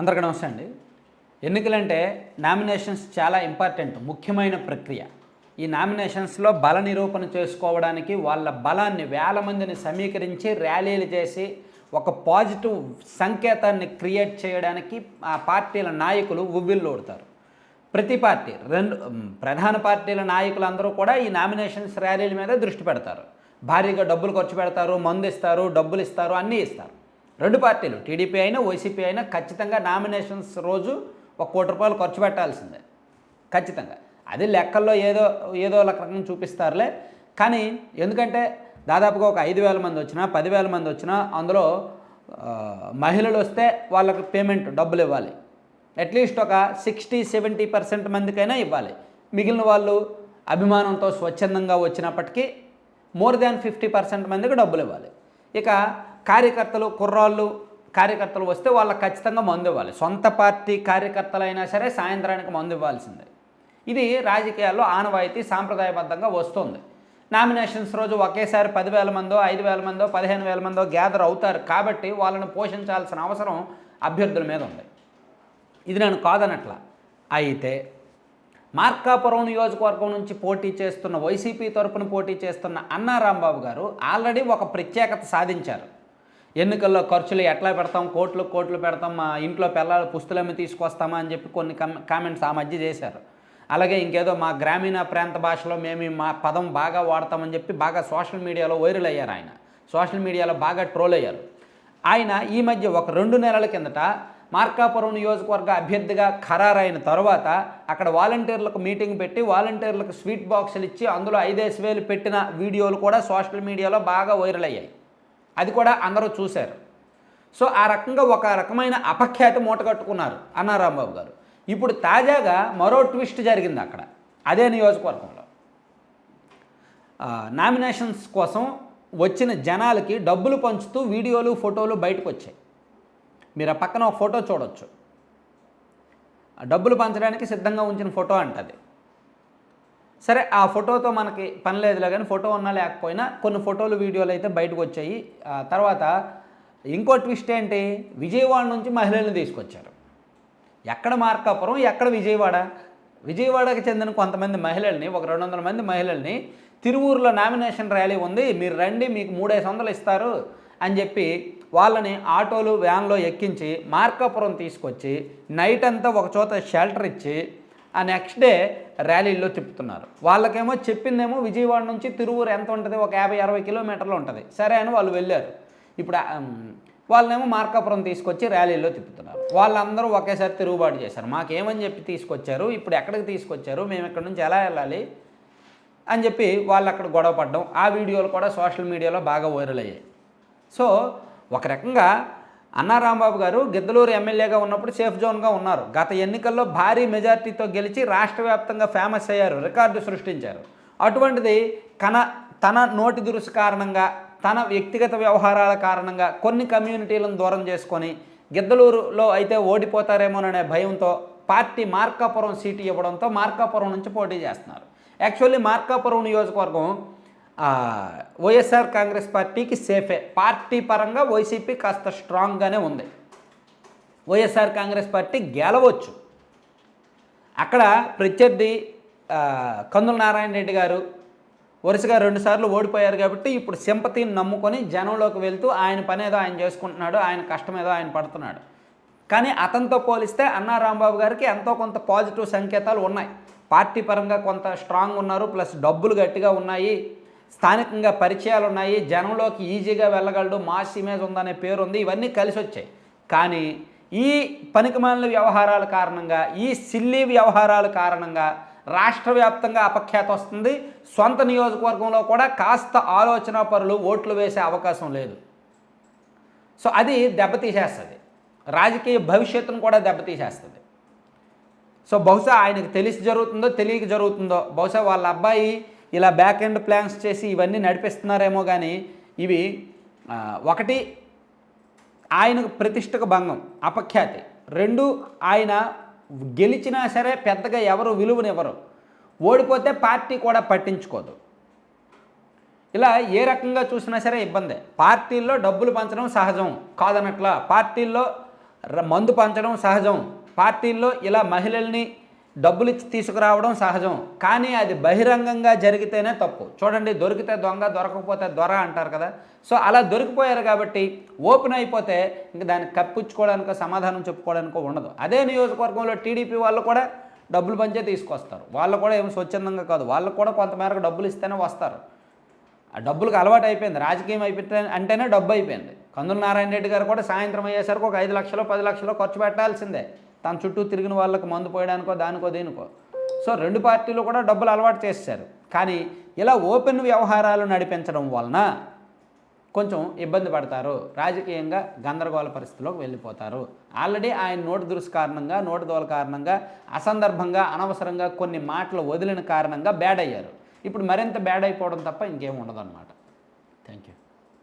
అందరికీ నమస్తే అండి. ఎన్నికలంటే నామినేషన్స్ చాలా ఇంపార్టెంట్ ముఖ్యమైన ప్రక్రియ. ఈ నామినేషన్స్లో బల నిరూపణ చేసుకోవడానికి వాళ్ళ బలాన్ని వేల మందిని సమీకరించి ర్యాలీలు చేసి ఒక పాజిటివ్ సంకేతాన్ని క్రియేట్ చేయడానికి ఆ పార్టీల నాయకులు ఉవ్విల్లోడతారు ప్రతి పార్టీ రెండు ప్రధాన పార్టీల నాయకులందరూ కూడా ఈ నామినేషన్స్ ర్యాలీల మీద దృష్టి పెడతారు. భారీగా డబ్బులు ఖర్చు పెడతారు మందు ఇస్తారు డబ్బులు ఇస్తారు అన్నీ ఇస్తారు. రెండు పార్టీలు టీడీపీ అయినా వైసీపీ అయినా ఖచ్చితంగా నామినేషన్స్ రోజు ఒక కోటి రూపాయలు ఖర్చు పెట్టాల్సిందే. ఖచ్చితంగా. అది లెక్కల్లో ఏదో ఏదో రకంగా చూపిస్తారులే. కానీ ఎందుకంటే దాదాపుగా ఒక ఐదు వేల మంది వచ్చినా పదివేల మంది వచ్చినా అందులో మహిళలు వస్తే వాళ్ళకి పేమెంట్ డబ్బులు ఇవ్వాలి. అట్లీస్ట్ ఒక సిక్స్టీ సెవెంటీ పర్సెంట్ మందికైనా ఇవ్వాలి. మిగిలిన వాళ్ళు అభిమానంతో స్వచ్ఛందంగా వచ్చినప్పటికీ మోర్ దాన్ ఫిఫ్టీ పర్సెంట్ మందికి డబ్బులు ఇవ్వాలి. ఇక కార్యకర్తలు కుర్రాళ్ళు కార్యకర్తలు వస్తే వాళ్ళకి ఖచ్చితంగా మందు ఇవ్వాలి. సొంత పార్టీ కార్యకర్తలైనా సరే సాయంత్రానికి మందు ఇవ్వాల్సిందే. ఇది రాజకీయాల్లో ఆనవాయితీ సాంప్రదాయబద్ధంగా వస్తుంది. నామినేషన్స్ రోజు ఒకేసారి పదివేల మందో ఐదు వేల మందో పదిహేను వేల మందో గ్యాదర్ అవుతారు కాబట్టి వాళ్ళని పోషించాల్సిన అవసరం అభ్యర్థుల మీద ఉంది. ఇది నేను కాదనట్ల. అయితే మార్కాపురం నియోజకవర్గం నుంచి పోటీ చేస్తున్న వైసీపీ తరపున పోటీ చేస్తున్న అన్నా రాంబాబు గారు ఆల్రెడీ ఒక ప్రత్యేకత సాధించారు. ఎన్నికల్లో ఖర్చులు ఎట్లా పెడతాం కోట్లు కోట్లు పెడతాం మా ఇంట్లో పిల్లలు పుస్తులమ్మి తీసుకొస్తామా అని చెప్పి కొన్ని కామెంట్స్ ఆ మధ్య చేశారు. అలాగే ఇంకేదో మా గ్రామీణ ప్రాంత భాషలో మేము మా పదం బాగా వాడతామని చెప్పి బాగా సోషల్ మీడియాలో వైరల్ అయ్యారు ఆయన. సోషల్ మీడియాలో బాగా ట్రోల్ అయ్యారు. ఆయన ఈ మధ్య ఒక రెండు నెలల కిందట మార్కాపురం నియోజకవర్గ అభ్యర్థిగా ఖరారైన తర్వాత అక్కడ వాలంటీర్లకు మీటింగ్ పెట్టి వాలంటీర్లకు స్వీట్ బాక్సులు ఇచ్చి అందులో ఐదేసి వేలు పెట్టిన వీడియోలు కూడా సోషల్ మీడియాలో బాగా వైరల్ అయ్యాయి. అది కూడా అందరూ చూశారు. సో ఆ రకంగా ఒక రకమైన అపఖ్యాతి మూటగట్టుకున్నారు అన్నారాంబాబు గారు. ఇప్పుడు తాజాగా మరో ట్విస్ట్ జరిగింది అక్కడ. అదే నియోజకవర్గంలో. నామినేషన్స్ కోసం వచ్చిన జనాలకి డబ్బులు పంచుతూ వీడియోలు ఫోటోలు బయటకు వచ్చాయి మీరు ఆ పక్కన ఒక ఫోటో చూడొచ్చు. డబ్బులు పంచడానికి సిద్ధంగా ఉంచిన ఫోటో అంటది. సరే ఆ ఫోటోతో మనకి పని లేదులే కానీ ఫోటో ఉన్నా లేకపోయినా కొన్ని ఫోటోలు వీడియోలు అయితే బయటకు వచ్చాయి. తర్వాత ఇంకో ట్విస్ట్ ఏంటి? విజయవాడ నుంచి మహిళలను తీసుకొచ్చారు. ఎక్కడ మార్కాపురం ఎక్కడ విజయవాడ? విజయవాడకి చెందిన కొంతమంది మహిళల్ని ఒక రెండు వందల మంది మహిళల్ని తిరువూరులో నామినేషన్ ర్యాలీ ఉంది. మీరు రండి మీకు మూడైదు వందలు ఇస్తారు అని చెప్పి వాళ్ళని ఆటోలు వ్యాన్లో ఎక్కించి మార్కాపురం తీసుకొచ్చి నైట్ అంతా ఒక చోట షెల్టర్ ఇచ్చి ఆ నెక్స్ట్ డే ర్యాలీల్లో తిప్పుతున్నారు. వాళ్ళకేమో చెప్పిందేమో విజయవాడ నుంచి తిరువూరు ఎంత ఉంటుంది? ఒక యాభై అరవై కిలోమీటర్లు ఉంటుంది. సరే అని వాళ్ళు వెళ్ళారు. ఇప్పుడు వాళ్ళనేమో మార్కాపురం తీసుకొచ్చి ర్యాలీల్లో తిప్పుతున్నారు. వాళ్ళందరూ ఒకేసారి తిరుగుబాటు చేశారు. మాకేమని చెప్పి తీసుకొచ్చారు? ఇప్పుడు ఎక్కడికి తీసుకొచ్చారు? మేము ఇక్కడ నుంచి ఎలా వెళ్ళాలి? అని చెప్పి వాళ్ళు అక్కడ గొడవ పడ్డం. ఆ వీడియోలు కూడా సోషల్ మీడియాలో బాగా వైరల్ అయ్యాయి. సో ఒక రకంగా అన్నారాంబాబు గారు గిద్దలూరు ఎమ్మెల్యేగా ఉన్నప్పుడు సేఫ్ జోన్గా ఉన్నారు. గత ఎన్నికల్లో భారీ మెజార్టీతో గెలిచి రాష్ట్ర వ్యాప్తంగా ఫేమస్ అయ్యారు రికార్డు సృష్టించారు. అటువంటిది కన తన నోటి దురుసు కారణంగా తన వ్యక్తిగత వ్యవహారాల కారణంగా కొన్ని కమ్యూనిటీలను దూరం చేసుకొని గిద్దలూరులో అయితే ఓడిపోతారేమోననే భయంతో పార్టీ మార్కాపురం సీటు ఇవ్వడంతో మార్కాపురం నుంచి పోటీ చేస్తున్నారు. యాక్చువల్లీ మార్కాపురం నియోజకవర్గం వైఎస్ఆర్ కాంగ్రెస్ పార్టీకి సేఫే. పార్టీ పరంగా వైసీపీ కాస్త స్ట్రాంగ్గానే ఉంది. వైఎస్ఆర్ కాంగ్రెస్ పార్టీ గెలవచ్చు. అక్కడ ప్రత్యర్థి కందుల నారాయణ రెడ్డి గారు వరుసగా రెండుసార్లు ఓడిపోయారు కాబట్టి ఇప్పుడు సింపతిని నమ్ముకొని జనంలోకి వెళ్తూ ఆయన పని ఏదో ఆయన చేసుకుంటున్నాడు ఆయన కష్టం ఏదో ఆయన పడుతున్నాడు. కానీ అతనితో పోలిస్తే అన్నా రాంబాబు గారికి ఎంతో కొంత పాజిటివ్ సంకేతాలు ఉన్నాయి. పార్టీ పరంగా కొంత స్ట్రాంగ్ ఉన్నారు ప్లస్ డబ్బులు గట్టిగా ఉన్నాయి. స్థానికంగా పరిచయాలు ఉన్నాయి జనంలోకి ఈజీగా వెళ్ళగలడు మాస్ ఇమేజ్ ఉందనే పేరు ఉంది ఇవన్నీ కలిసి వచ్చాయి కానీ ఈ పనికిమాలిన వ్యవహారాల కారణంగా ఈ సిల్లీ వ్యవహారాల కారణంగా రాష్ట్ర వ్యాప్తంగా అపఖ్యాత వస్తుంది. సొంత నియోజకవర్గంలో కూడా కాస్త ఆలోచన పరులు ఓట్లు వేసే అవకాశం లేదు. సో అది దెబ్బతీసేస్తుంది. రాజకీయ భవిష్యత్తును కూడా దెబ్బతీసేస్తుంది. సో బహుశా ఆయనకు తెలిసి జరుగుతుందో తెలియక జరుగుతుందో బహుశా వాళ్ళ అబ్బాయి ఇలా బ్యాక్ ఎండ్ ప్లాన్స్ చేసి ఇవన్నీ నడిపిస్తున్నారేమో కానీ ఇవి ఒకటి ఆయనకు ప్రతిష్టకు భంగం అపఖ్యాతి. రెండు ఆయన గెలిచినా సరే పెద్దగా ఎవరు విలువనివ్వరు. ఓడిపోతే పార్టీ కూడా పట్టించుకోదు. ఇలా ఏ రకంగా చూసినా సరే ఇబ్బందే. పార్టీల్లో డబ్బులు పంచడం సహజం కాదనట్లా. పార్టీల్లో మందు పంచడం సహజం. పార్టీల్లో ఇలా మహిళల్ని డబ్బులు ఇచ్చి తీసుకురావడం సహజం. కానీ అది బహిరంగంగా జరిగితేనే తప్పు. చూడండి దొరికితే దొంగ దొరకకపోతే దొర అంటారు కదా. సో అలా దొరికిపోయారు కాబట్టి ఓపెన్ అయిపోతే ఇంక దాన్ని కప్పించుకోవడానికో సమాధానం చెప్పుకోవడానికో ఉండదు. అదే నియోజకవర్గంలో టీడీపీ వాళ్ళు కూడా డబ్బులు పంచే తీసుకొస్తారు. వాళ్ళు కూడా ఏమి స్వచ్ఛందంగా కాదు. వాళ్ళకు కూడా కొంతమేరకు డబ్బులు ఇస్తేనే వస్తారు. ఆ డబ్బులకు అలవాటు అయిపోయింది. రాజకీయం అయిపోతే అంటేనే డబ్బు అయిపోయింది. కందుల నారాయణ రెడ్డి గారు కూడా సాయంత్రం అయ్యేసరికి ఒక ఐదు లక్షలు పది లక్షలు ఖర్చు పెట్టాల్సిందే. తన చుట్టూ తిరిగిన వాళ్ళకు మందు పోయడానికో దానికో దేనికో. సో రెండు పార్టీలు కూడా డబ్బులు అలవాటు చేశారు కానీ ఇలా ఓపెన్ వ్యవహారాలు నడిపించడం వలన కొంచెం ఇబ్బంది పడతారు. రాజకీయంగా గందరగోళ పరిస్థితిలోకి వెళ్ళిపోతారు. ఆల్రెడీ ఆయన నోటు దురుసు కారణంగా నోటు దోల కారణంగా అసందర్భంగా అనవసరంగా కొన్ని మాటలు వదిలిన కారణంగా బ్యాడ్ అయ్యారు. ఇప్పుడు మరింత బ్యాడ్ అయిపోవడం తప్ప ఇంకేం ఉండదు అనమాట థ్యాంక్ యూ